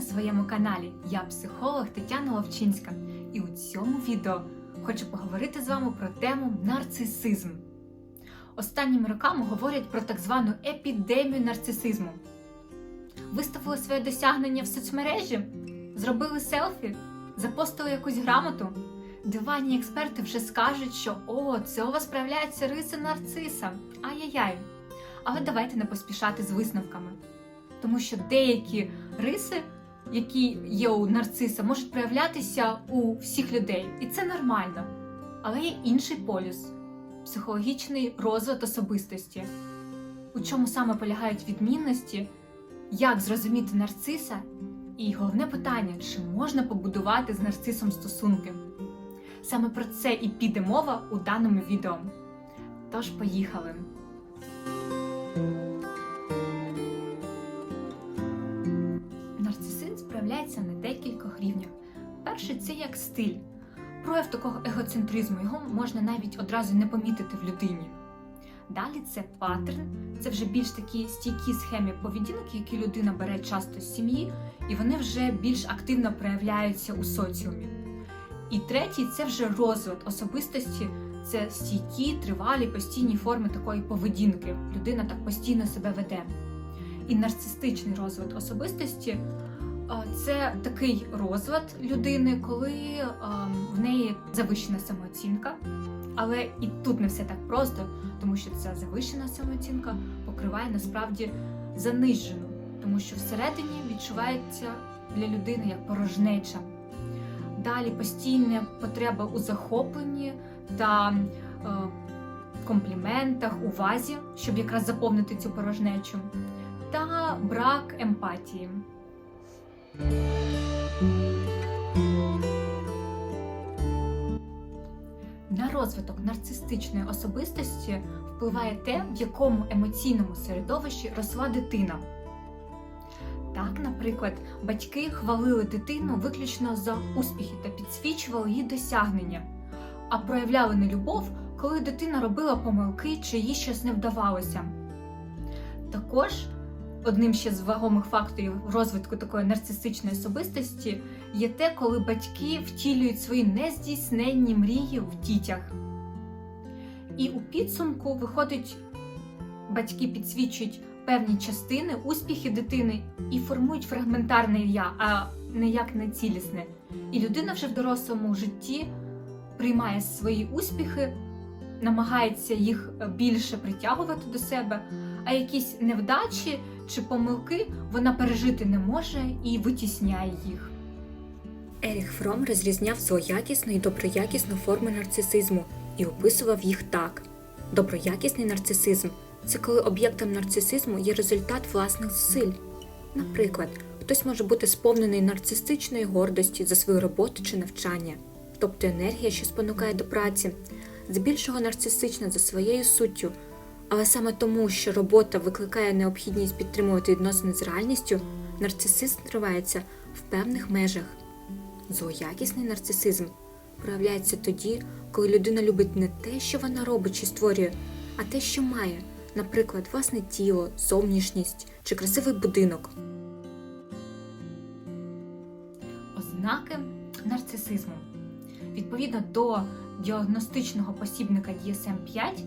на своєму каналі. Я психолог Тетяна Ловчинська, і у цьому відео хочу поговорити з вами про тему нарцисизм. Останніми роками говорять про так звану епідемію нарцисизму. Виставили своє досягнення в соцмережі, зробили селфі, запостили якусь грамоту. Диванні експерти вже скажуть, що о, це у вас проявляється риси нарциса. Ай-яй-яй. Але давайте не поспішати з висновками. Тому що деякі риси, які є у нарциса, можуть проявлятися у всіх людей, і це нормально. Але є інший полюс психологічний розвиток особистості. У чому саме полягають відмінності, як зрозуміти нарциса, і головне питання, чи можна побудувати з нарцисом стосунки. Саме про це і піде мова у даному відео. Тож поїхали! Рівнях. Перший це як стиль, прояв такого егоцентризму, його можна навіть одразу не помітити в людині. Далі це паттерн, це вже більш такі стійкі схеми поведінки, які людина бере часто з сім'ї, і вони вже більш активно проявляються у соціумі. І третій це вже розвиток особистості, це стійкі, тривалі, постійні форми такої поведінки. Людина так постійно себе веде. І нарцистичний розвиток особистості це такий розвиток людини, коли в неї завищена самооцінка. Але і тут не все так просто, тому що ця завищена самооцінка покриває насправді занижену, тому що всередині відчувається для людини як порожнеча. Далі постійна потреба у захопленні та е, компліментах, увазі, щоб якраз заповнити цю порожнечу, та брак емпатії. На розвиток нарцистичної особистості впливає те, в якому емоційному середовищі росла дитина. Так, наприклад, батьки хвалили дитину виключно за успіхи та підсвічували її досягнення, а проявляли нелюбов, коли дитина робила помилки чи їй щось не вдавалося. Також одним ще з вагомих факторів розвитку такої нарцистичної особистості є те, коли батьки втілюють свої нездійсненні мрії в дітях. І у підсумку виходить, батьки підсвічують певні частини, успіхи дитини і формують фрагментарне я, а не як не цілісне. І людина вже в дорослому житті приймає свої успіхи, намагається їх більше притягувати до себе, а якісь невдачі чи помилки вона пережити не може і витісняє їх. Еріх Фром розрізняв злоякісну і доброякісну форми нарцисизму і описував їх так: доброякісний нарцисизм це коли об'єктом нарцисизму є результат власних зусиль. Наприклад, хтось може бути сповнений нарцистичної гордості за свою роботу чи навчання, тобто енергія, що спонукає до праці, здебільшого нарцистична за своєю суттю, але саме тому, що робота викликає необхідність підтримувати відносини з реальністю, нарцисизм тривається в певних межах. Злоякісний нарцисизм проявляється тоді, коли людина любить не те, що вона робить чи створює, а те, що має, наприклад, власне тіло, зовнішність чи красивий будинок. Ознаки нарцисизму. Відповідно до діагностичного посібника DSM-5 е,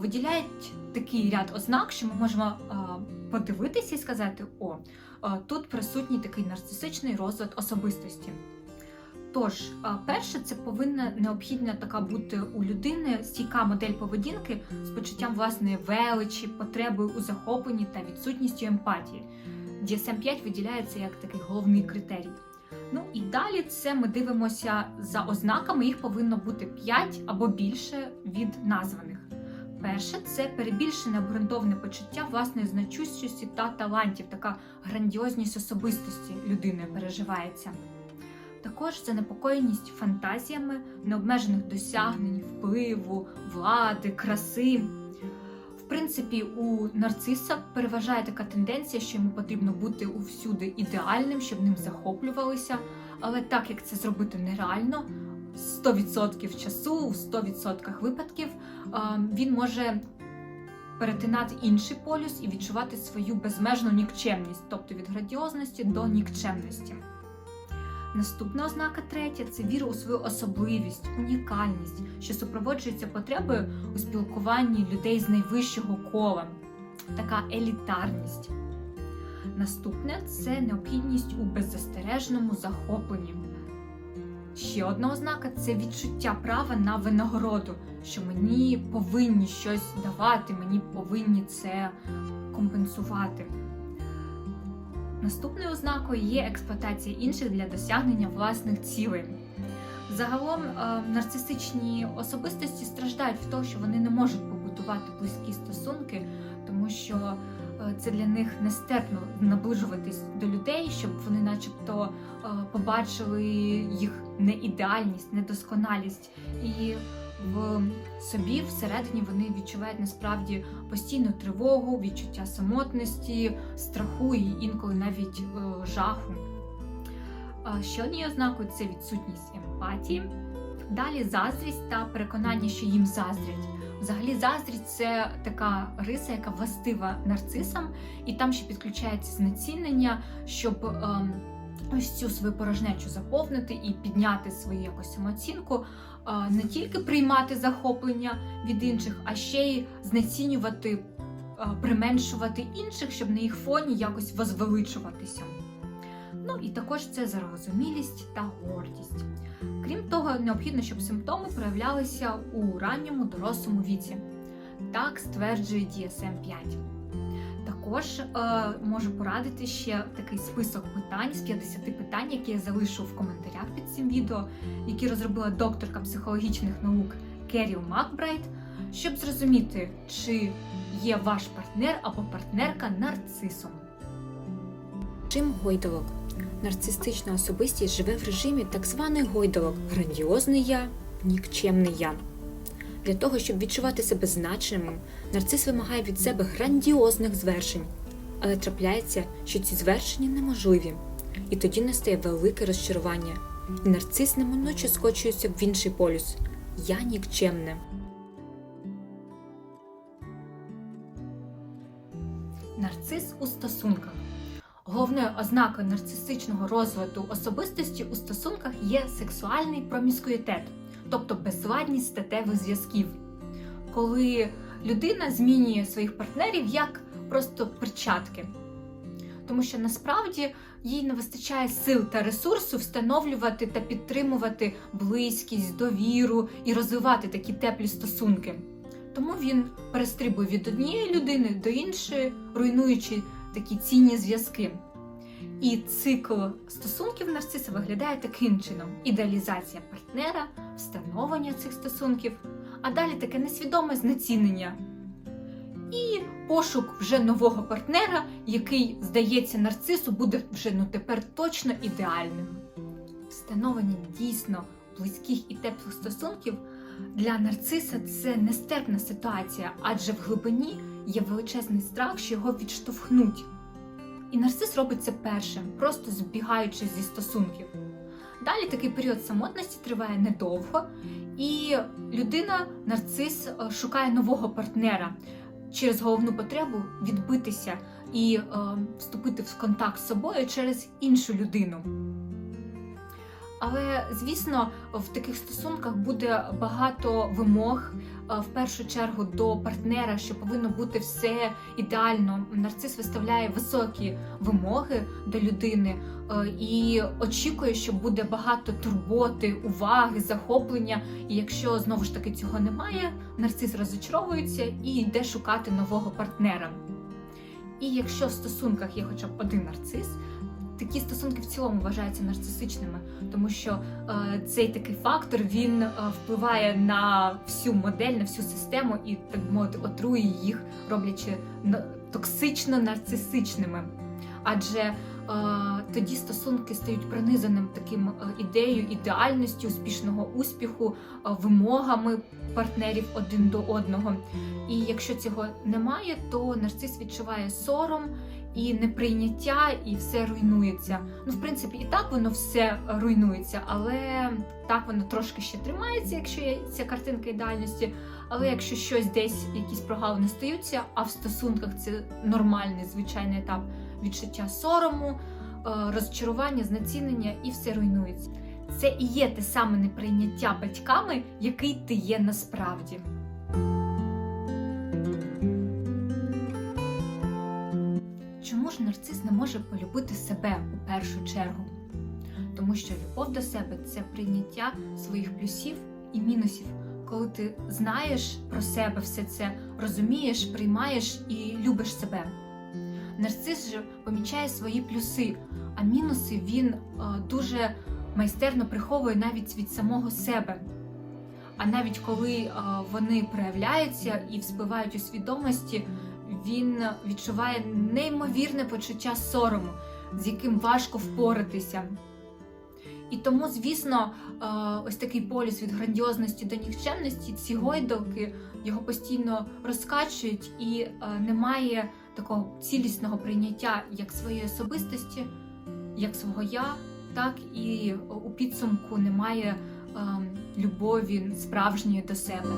виділяють такий ряд ознак, що ми можемо е, подивитися і сказати: о, е, тут присутній такий нарцисичний розлад особистості. Тож, перше, це повинна необхідна така бути у людини стійка модель поведінки з почуттям власної величі, потребою у захопленні та відсутністю емпатії. DSM-5 виділяється як такий головний критерій. Ну і далі це ми дивимося за ознаками, їх повинно бути 5 або більше від названих. Перше це перебільшене обґрунтоване почуття власної значущості та талантів, така грандіозність особистості людини переживається. Також занепокоєність фантазіями необмежених досягнень, впливу, влади, краси. Принципі, у нарциса переважає така тенденція, що йому потрібно бути усюди ідеальним, щоб ним захоплювалися. Але так як це зробити нереально, 100% часу, в 100% випадків, він може перетинати інший полюс і відчувати свою безмежну нікчемність, тобто від градіозності до нікчемності. Наступна ознака третя це віра у свою особливість, унікальність, що супроводжується потребою у спілкуванні людей з найвищого кола, така елітарність. Наступне це необхідність у беззастережному захопленні. Ще одна ознака це відчуття права на винагороду, що мені повинні щось давати, мені повинні це компенсувати. Наступною ознакою є експлуатація інших для досягнення власних цілей. Загалом е, нарцисичні особистості страждають від того, що вони не можуть побудувати близькі стосунки, тому що е, це для них нестерпно наближуватись до людей, щоб вони, начебто, е, побачили їх неідеальність, недосконалість, і в собі всередині вони відчувають насправді постійну тривогу, відчуття самотності, страху і інколи навіть е, жаху. Ще однією ознакою це відсутність емпатії. Далі заздрість та переконання, що їм заздрять. Взагалі, заздрість це така риса, яка властива нарцисам, і там ще підключається знецінення, щоб ем, ось цю свою порожнечу заповнити і підняти свою якось самооцінку, не тільки приймати захоплення від інших, а ще й знецінювати, е, применшувати інших, щоб на їх фоні якось возвеличуватися. Ну і також це зарозумілість та гордість. Крім того, необхідно, щоб симптоми проявлялися у ранньому дорослому віці. Так стверджує DSM-5. Також е, можу порадити ще такий список питань з 50 питань, які я залишу в коментарях під цим відео, які розробила докторка психологічних наук Керіл Макбрайт, щоб зрозуміти, чи є ваш партнер або партнерка нарцисом. Чим гойдалок? Нарцистична особистість живе в режимі так званий гойдалок грандіозний я, нікчемний я. Для того, щоб відчувати себе значимим, нарцис вимагає від себе грандіозних звершень, але трапляється, що ці звершення неможливі, і тоді настає велике розчарування, і нарцис неминуче скочується в інший полюс. Я нікчемне. Нарцис у стосунках. Головною ознакою нарцистичного розвитку особистості у стосунках є сексуальний проміскуїтет, тобто безладність статевих зв'язків, коли людина змінює своїх партнерів як просто перчатки. Тому що насправді їй не вистачає сил та ресурсу встановлювати та підтримувати близькість, довіру і розвивати такі теплі стосунки. Тому він перестрибує від однієї людини до іншої, руйнуючи такі цінні зв'язки. І цикл стосунків нарциса виглядає таким чином: ідеалізація партнера, встановлення цих стосунків, а далі таке несвідоме знецінення. І пошук вже нового партнера, який, здається, нарцису буде вже ну тепер точно ідеальним. Встановлення дійсно близьких і теплих стосунків для нарциса це нестерпна ситуація, адже в глибині є величезний страх, що його відштовхнуть. І нарцис робить це першим, просто збігаючи зі стосунків. Далі такий період самотності триває недовго, і людина, нарцис, е, шукає нового партнера через головну потребу відбитися і е, вступити в контакт з собою через іншу людину. Але, звісно, в таких стосунках буде багато вимог, е, в першу чергу до партнера, що повинно бути все ідеально. Нарцис виставляє високі вимоги до людини е, і очікує, що буде багато турботи, уваги, захоплення. І якщо знову ж таки цього немає, нарцис розочаровується і йде шукати нового партнера. І якщо в стосунках є хоча б один нарцис, такі стосунки в цілому вважаються нарцисичними, тому що е, цей такий фактор він е, впливає на всю модель, на всю систему і так мовити отрує їх, роблячи токсично нарцисичними. Адже е, тоді стосунки стають пронизаним таким е, ідеєю ідеальності, успішного успіху, е, вимогами партнерів один до одного. І якщо цього немає, то нарцис відчуває сором і неприйняття, і все руйнується. Ну, в принципі, і так воно все руйнується, але так воно трошки ще тримається, якщо є ця картинка ідеальності. Але якщо щось десь, якісь прогалини стаються, а в стосунках це нормальний звичайний етап відчуття сорому, е, розчарування, знецінення і все руйнується. Це і є те саме неприйняття батьками, який ти є насправді. Нарцис не може полюбити себе у першу чергу? Тому що любов до себе це прийняття своїх плюсів і мінусів, коли ти знаєш про себе все це, розумієш, приймаєш і любиш себе. Нарцис же помічає свої плюси, а мінуси він е, дуже майстерно приховує навіть від самого себе. А навіть коли е, вони проявляються і вспливають у свідомості, він відчуває неймовірне почуття сорому, з яким важко впоратися. І тому, звісно, е, ось такий полюс від грандіозності до нікчемності, ці гойдалки його постійно розкачують, і е, немає такого цілісного прийняття як своєї особистості, як свого я, так і у підсумку немає е, любові справжньої до себе.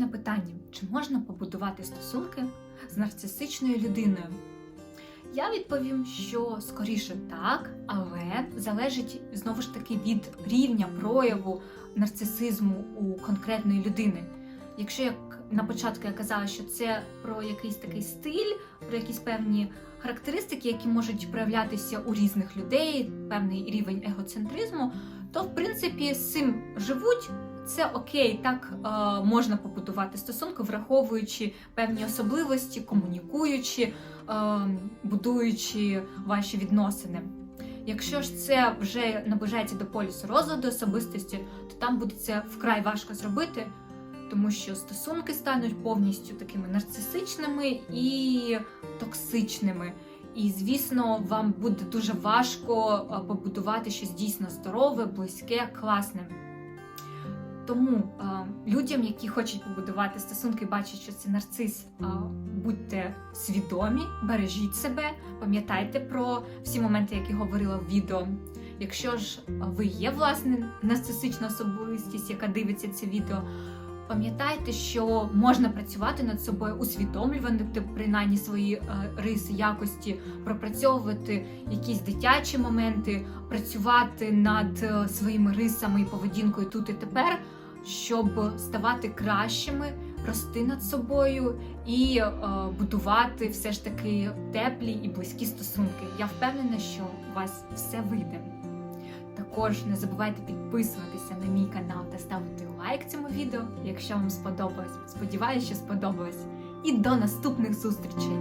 На питання, чи можна побудувати стосунки з нарцисичною людиною, я відповім, що скоріше так, але залежить знову ж таки від рівня прояву нарцисизму у конкретної людини. Якщо як на початку я казала, що це про якийсь такий стиль, про якісь певні характеристики, які можуть проявлятися у різних людей, певний рівень егоцентризму, то в принципі з цим живуть. Це окей, так е, можна побудувати стосунки, враховуючи певні особливості, комунікуючи, е, будуючи ваші відносини. Якщо ж це вже наближається до полюсу розладу особистості, то там буде це вкрай важко зробити, тому що стосунки стануть повністю такими нарцисичними і токсичними. І, звісно, вам буде дуже важко е, побудувати щось дійсно здорове, близьке, класне. Тому е, людям, які хочуть побудувати стосунки, бачать, що це нарцис, е, будьте свідомі, бережіть себе, пам'ятайте про всі моменти, які говорила в відео. Якщо ж ви є власне нарцисична особистість, яка дивиться це відео, пам'ятайте, що можна працювати над собою, усвідомлювати принаймні свої е, риси, якості, пропрацьовувати якісь дитячі моменти, працювати над е, своїми рисами і поведінкою тут і тепер, щоб ставати кращими, рости над собою і е, будувати все ж таки теплі і близькі стосунки. Я впевнена, що у вас все вийде. Також не забувайте підписуватися на мій канал та ставити лайк цьому відео, якщо вам сподобалось. Сподіваюся, що сподобалось. І до наступних зустрічей!